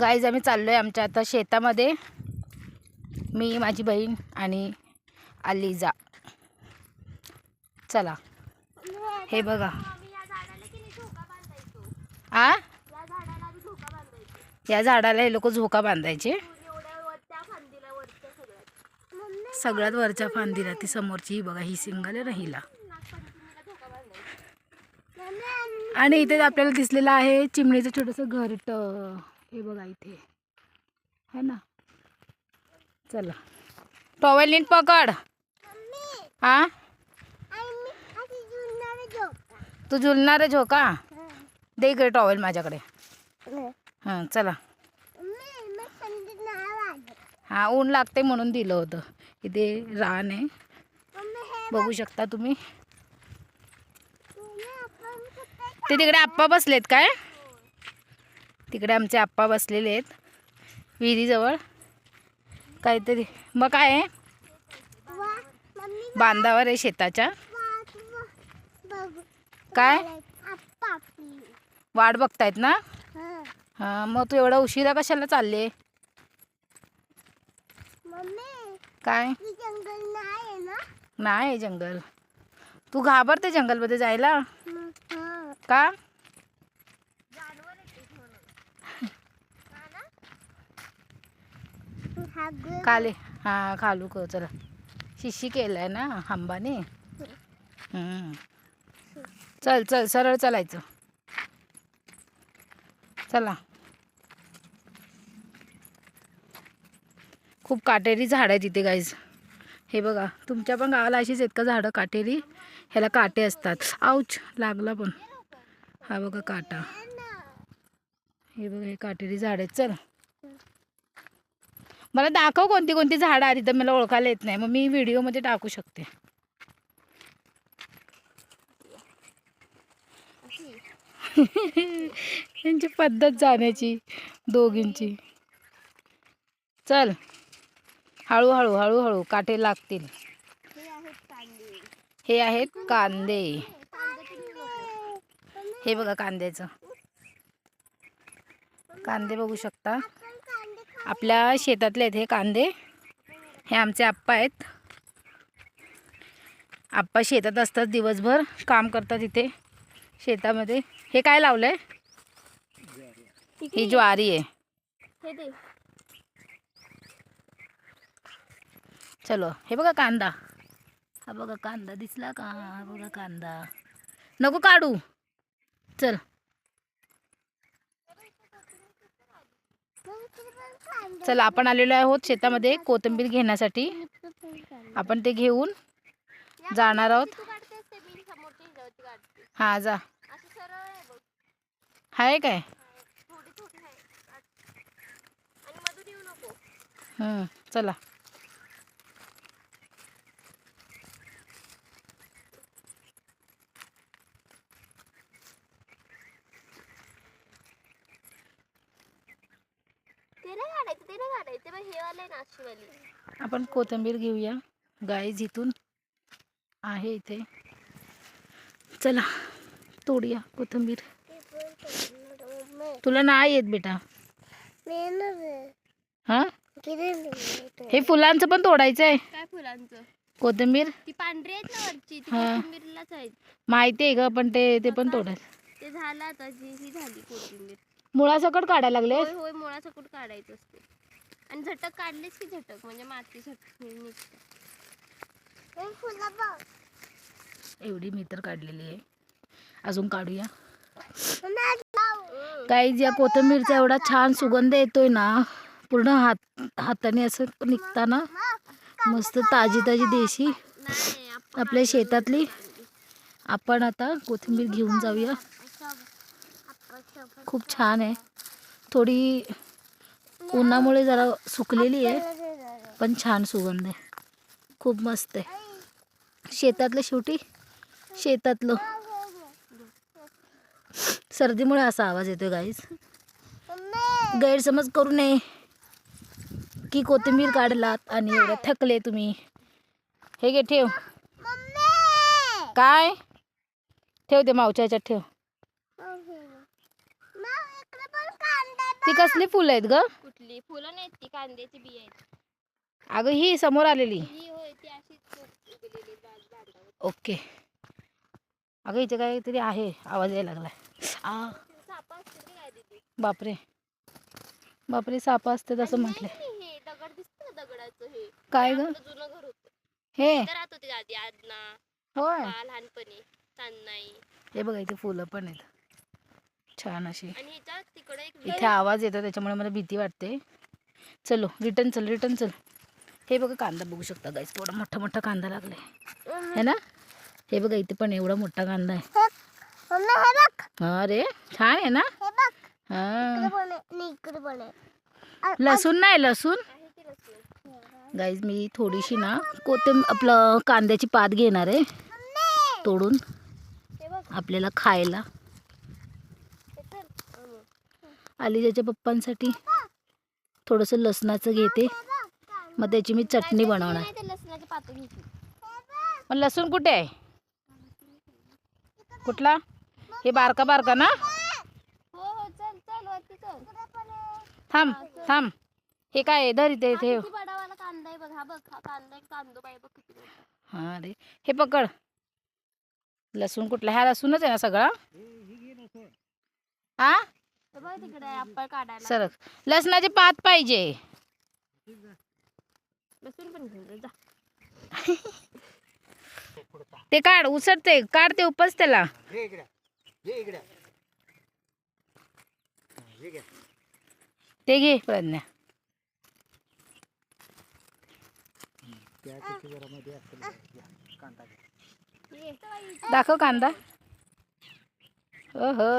Guys आम्ही चाललो आहे आमच्या आता शेतामध्ये. मी माझी बहीण आणि अलिजा. चला. हे बघा. आ? या झाडाला हे लोक झोका बांधायचे. सगळ्यात वरच्या फांदीला ती समोरची ही बघा ही सिंगल आहे हिला. आणि इथे आपल्याला दिसलेलं आहे चिमणीचं छोटंसं घरट हे बघा इथे. है ना? चला. टॉवेल नीट पकड. हा तू झुलणार आहे झोका? दे इकडे टॉवेल माझ्याकडे. हां चला. हा ऊन लागते म्हणून दिलं होतं. इथे रान आहे. बघू शकता तुम्ही. ते तिकडे आप्पा बसलेत काय? तिकडे आमचे आप्पा बसलेले आहेत. विहिरीजवळ. काहीतरी. मग काय आहे? बांधावर आहे शेताच्या. काय? वाट बघतायत ना? हां मग तू एवढा उशिरा कशाला चालले? काय? जंगल नाही ना. नाही जंगल. तू घाबरते जंगलमध्ये जायला? का? काले हां खालू क चला. शिशी केलाय ना हंबाने हम्म. चल चल सरळ चालायचं. चला. खूप काटेरी झाड आहे तिथे गाईज हे बघा तुमच्या पण गावाला अशीच आहेत का झाडं काटेरी? ह्याला काटे असतात. आऊच लागला पण. हा बघा काटा. हे बघा हे काटेरी झाड आहेत. चल. मला दाखव कोणती कोणती झाडं आली तर मला ओळखायला येत नाही. मग मी व्हिडिओमध्ये टाकू शकते. त्यांची पद्धत जाण्याची दोघींची. चल. हळूहळू हळूहळू काटे लागतील. हे आहेत कांदे. हे बघा कांद्याचं. कांदे बघू शकता. आपल्या शेतातले आहेत हे कांदे. हे आमचे आप्पा आहेत. आप्पा शेतात असतात दिवसभर काम करतात इथे शेतामध्ये. हे काय लावलंय? ही ज्वारी आहे हे दे चलो हे बघा कांदा. हा बघा कांदा दिसला का? हा बघा कांदा. नको काढू. चल. चल आपण आलेलो आहोत शेतामध्ये कोथिंबीर घेण्यासाठी. आपण ते घेऊन जाणार आहोत. हा जा. हाय आहे काय? हम्म, चला. ते नाही काढायचं ते नाही काढायचं बघ हे वाले नाशिवाली आपण कोथिंबीर घेऊया. गाईज इथून आहे इथे. चला तोडूया कोथिंबीर. तुला नाही येत बेटा. हा? हे फुलांचं पण तोडायचं आहे काय फुलांचं? कोथिंबीर? ती पांढरी आहेत ना वरची ती हा. कोथिंबीरलाच आहेत. माहिती आहे का पण ते ते पण तोडायचं. ते झालं आता जी ही झाली कोथिंबीर. मुळासकट काढायला लागले. होय होय मुळा सकट काढायचं असते. आणि झटक काढलेच की झटक म्हणजे माती झटक निघते. एवढी मी तर काढलेली आहे. अजून काढूया. काही या कोथिंबीरचा एवढा छान सुगंध येतोय ना पूर्ण हात हाताने असं निघताना मस्त ताजी ताजी देशी आपल्या शेतातली आपण आता कोथिंबीर घेऊन जाऊया. खूप छान आहे. थोडी उन्हामुळे जरा सुकलेली आहे पण छान सुगंध आहे. खूप मस्त आहे. शेतातलं शेवटी? शेतातलं. सर्दीमुळे असा आवाज येतो गाईज गैरसमज करू नये. अख्खी कोथिंबीर काढलात आणि एवढं थकले तुम्ही. हे घे ठेव. काय? ठेव ते मावच्या ह्याच्यात ठेव. ती कसली फुलं आहेत ग? कुठली? फुलं नाहीत ती कांद्याची बिया आहेत. अगं ही समोर आलेली. ही होय ती अशीच उगलेली झाड- झाडावर. ओके. अगं इथे काहीतरी आहे आवाज यायला लागलाय. आ. सापा असते की काय दीदी? बापरे. बापरे सापा असते असं म्हटलंय नाही, हे दगड दिसत का दगडाचं हे. काय ग? आपलं जुनं घर होतं. हे. इथं राहत होते आधी आदना. होय. पा लहानपणी. हे बघा इथे फुलं पण आहेत. छान अशी. आणि ह्याच्या तिकडे एक इथे आवाज येतो त्याच्यामुळे मला भीती वाटते. चलो रिटर्न चल रिटर्न चल. हे बघा कांदा बघू शकता गाईस केवढा मोठा मोठा कांदा लागलाय. है ना? हे बघा इथे पण एवढा मोठा कांदा आहे. हा रे छान आहे ना? हा लसूण नाही लसूण? गाईज मी थोडीशी ना कोथिंब आपलं कांद्याची पात घेणार आहे. तोडून हे बघ. आपल्याला खायला हे चल. अं. आलिजाच्या पप्पांसाठी. थोडंसं लसणाचं घेते. मग त्याची मी चटणी बनवणार. नाही ते लसणाची पातं घेतली. मग लसूण कुठे आहे? कुठला? हे बारका बारका ना? हो हो थांब थांब. हे काय आहे? धर इथे हा ठेव किती बडावाला कांदा आहे बघ हा हा. हा रे. हे पकड. लसूण कुठला? हा लसूणच आहे ना सगळा? हे बघ तिकडे आपण काढायला सरक लसणाची पात पाहिजे. लसूण पण घेऊन ये, जा. ते काढ उसरते काढ ते उपस त्याला. ये इकडे. ये इकडे. हे घे ते घे प्रज्ञा. त्या किती जरा मध्ये असेल बघ. घ्या, कांदा घ्या. ये. दाखव कांदा. ओहो.